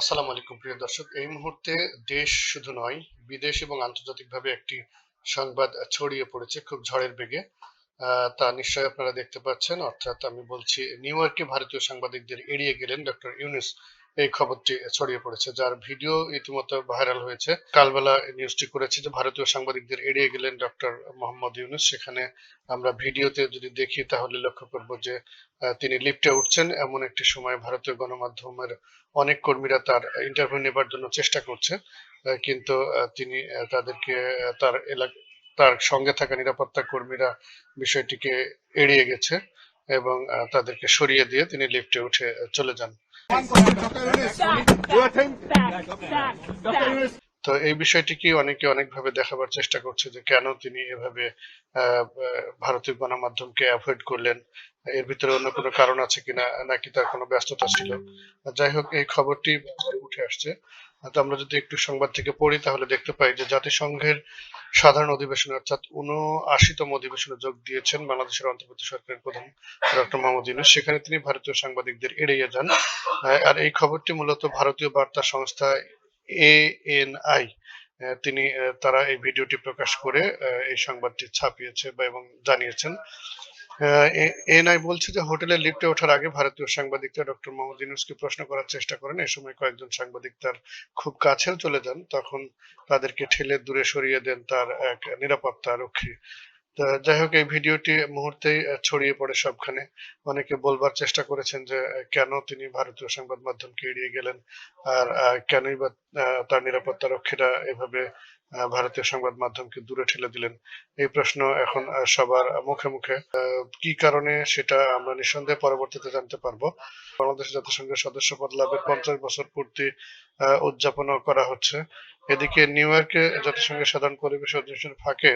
আসসালামু আলাইকুম, প্রিয় দর্শক। এই মুহূর্তে দেশ শুধু নয়, বিদেশ এবং আন্তর্জাতিকভাবে একটি সংবাদ ছড়িয়ে পড়েছে খুব ঝড়ের বেগে। তা নিশ্চয়ই আপনারা দেখতে পাচ্ছেন। অর্থাৎ আমি বলছি, নিউ ইয়র্কে ভারতীয় সাংবাদিকদের এড়িয়ে গেলেন ডক্টর ইউনুস। এই খবরটি ছড়িয়ে পড়েছে, যার ভিডিও ইতিমধ্যে ভাইরাল হয়েছে। কালবেলা নিউজটি করেছে যে ভারতীয় সাংবাদিকদের এড়িয়ে গেলেন ডক্টর মোহাম্মদ ইউনুস। সেখানে আমরা ভিডিওতে যদি দেখি, তাহলে লক্ষ্য করব যে তিনি লিফটে উঠছেন। এমন একটি সময় ভারতীয় গণমাধ্যমের অনেক কর্মীরা তার ইন্টারভিউ নেবার জন্য চেষ্টা করছে। কিন্তু তিনি তাদেরকে তার এলাকা, তার সঙ্গে থাকা নিরাপত্তা কর্মীরা বিষয়টিকে এড়িয়ে গেছে এবং তাদেরকে সরিয়ে দিয়ে তিনি লিফটে উঠে চলে যান। তো এই বিষয়টিকে অনেকে অনেকভাবে দেখাবার চেষ্টা করছে যে কেন তিনি এভাবে ভারতীয় গণমাধ্যমকে অ্যাভয়েড করলেন? এর ভিতরে অন্য কোনো কারণ আছে কিনা, নাকি তার কোনো ব্যস্ততা ছিল? যাই হোক, এই খবরটি উঠে আসছে। তো আমরা যদি একটু সংবাদ থেকে পড়ি, তাহলে দেখতে পাই যে জাতিসংঘের সাধারণ অধিবেশনে, অর্থাৎ উনআশিতম অধিবেশনে যোগ দিয়েছেন বাংলাদেশের অন্তর্বর্তী সরকারের প্রধান ডক্টর মোহাম্মদ ইউনুস। সেখানে তিনি ভারতীয় সাংবাদিকদের এড়িয়ে যান। আর এই খবরটি মূলত ভারতীয় বার্তা সংস্থা এএনআই তিনি তারা এই ভিডিওটি প্রকাশ করে এই সংবাদটি ছাপিয়েছে বা এবং জানিয়েছেন। এএনআই বলছে যে হোটেলের লিফটে ওঠার আগে ভারতীয় সাংবাদিকরা ডক্টর মোহাম্মদ ইউনুসকে প্রশ্ন করার চেষ্টা করেন। এই সময় কয়েকজন সাংবাদিক তার খুব কাছেও চলে যান, তখন তাদেরকে ঠেলে দূরে সরিয়ে দেন তার এক নিরাপত্তা রক্ষী যাই হোক, এই ভিডিওটি মুহূর্তেই ছড়িয়ে পড়ে সবখানে। অনেকে বলবার চেষ্টা করেছেন যে কেন তিনি ভারতীয় সংবাদ মাধ্যমকে এড়িয়ে গেলেন আর কেনই বা তার নিরাপত্তা রক্ষীরা এভাবে ভারতীয় সংবাদ মাধ্যমকে দূরে ঠেলে দিলেন। এই প্রশ্ন এখন সবার মুখে মুখে। কি কারণে সেটা আমরা নিঃসন্দেহে পরবর্তীতে জানতে পারব। বাংলাদেশ জাতিসংঘের সদস্যপদ লাভের পঞ্চাশ বছর পূর্তি আহ, উদযাপনও করা হচ্ছে। এদিকে নিউ ইয়র্কে জাতিসংঘের সাধারণ পরিবেশ অধিবেশনের ফাঁকে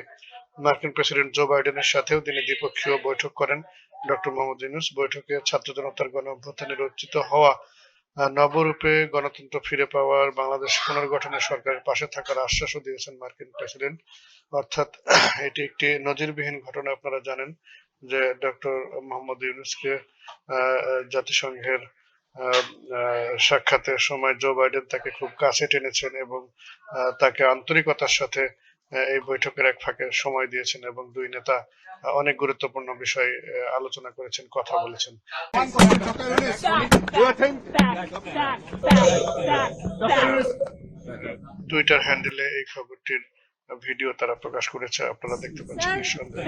মার্কিন প্রেসিডেন্ট জো বাইডেনের সাথেও তিনি দ্বিপক্ষীয় বৈঠক করেন। ডক্টর মোহাম্মদ ইউনুস বৈঠকে ছাত্র জনতার গণ অভ্যুত্থানে রচিত হওয়া নবরূপে গণতন্ত্র ফিরে পাওয়ার বাংলাদেশ পুনর্গঠনে সরকারের পাশে থাকার আশ্বাসও দিয়েছেন মার্কিন প্রেসিডেন্ট। অর্থাৎ এটি একটি নজিরবিহীন ঘটনা, আপনারা জানেন যে ডক্টর মোহাম্মদ ইউনুসকে জাতিসংঘের সাক্ষাতের সময় জো বাইডেন তাকে খুব কাছে টেনেছেন এবং তাকে আন্তরিকতার সাথে এই বৈঠকের এক ফাঁকে সময় দিয়েছেন এবং দুই নেতা অনেক গুরুত্বপূর্ণ বিষয় আলোচনা করেছেন, কথা বলেছেন। টুইটার হ্যান্ডেলে এই খবরটির ভিডিও তারা প্রকাশ করেছে, আপনারা দেখতে পাচ্ছেন নিঃসন্দেহে।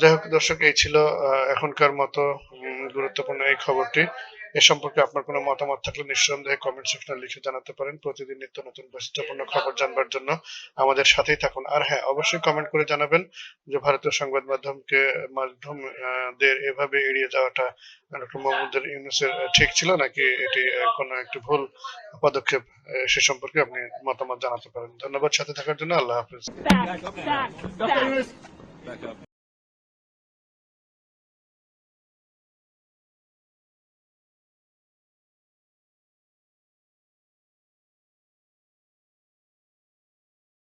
যাই হোক, দর্শক, এই ছিল এখনকার মতো গুরুত্বপূর্ণ এই খবরটি। এ সম্পর্কে আপনার কোনো মতামত থাকলে নিঃসন্দেহে কমেন্ট সেকশনে লিখে জানাতে পারেন। প্রতিদিন নিত্য নতুন বৈশিষ্ট্যপূর্ণ খবর জানবার জন্য আমাদের সাথেই থাকুন। আর হ্যাঁ অবশ্যই কমেন্ট করে জানাবেন যে ভারতীয় সংবাদ মাধ্যমকে মাধ্যম আহ, দের এভাবে এড়িয়ে যাওয়াটা ডক্টর মোহাম্মদের ইউনুসের ঠিক ছিল নাকি এটি কোনো একটি ভুল পদক্ষেপ সে সম্পর্কে আপনি মতামত জানাতে পারেন। ধন্যবাদ সাথে থাকার জন্য। আল্লাহ হাফিজ।